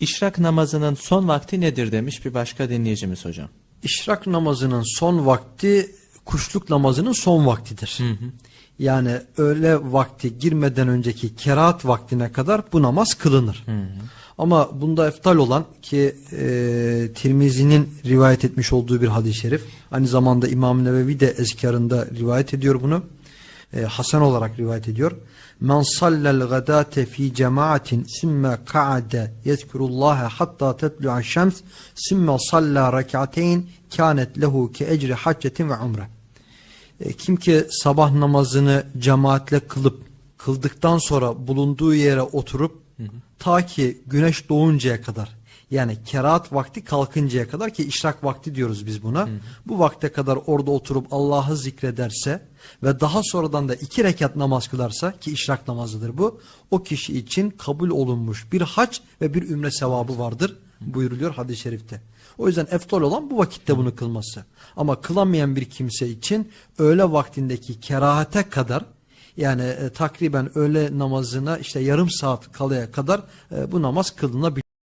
İşrak namazının son vakti nedir demiş bir başka dinleyicimiz hocam. İşrak namazının son vakti kuşluk namazının son vaktidir. Yani öğle vakti girmeden önceki kerahat vaktine kadar bu namaz kılınır. Ama bunda eftal olan ki e, Tirmizi'nin rivayet etmiş olduğu bir hadis-i şerif. Aynı zamanda İmam Nevevi de ezkarında rivayet ediyor bunu. E, Hasan olarak rivayet ediyor. Men sallel gadate fi cemaatin simme ka'ade yezkurullaha hatta tetlu'a şems simme salla rek'ateyn kânet lehu ke ecri haccetin ve umre. E, Kim ki sabah namazını cemaatle kılıp kıldıktan sonra bulunduğu yere oturup ta ki güneş doğuncaya kadar yani kerahat vakti kalkıncaya kadar ki işrak vakti diyoruz biz buna. Bu vakte kadar orada oturup Allah'ı zikrederse ve daha sonradan da iki rekat namaz kılarsa ki işrak namazıdır bu. O kişi için kabul olunmuş bir hac ve bir ümre sevabı vardır buyuruluyor hadis-i şerifte. O yüzden eftal olan bu vakitte bunu kılması. Ama kılamayan bir kimse için öğle vaktindeki kerahate kadar yani e, takriben öğle namazına işte yarım saat kalaya kadar e, bu namaz kılınabilir.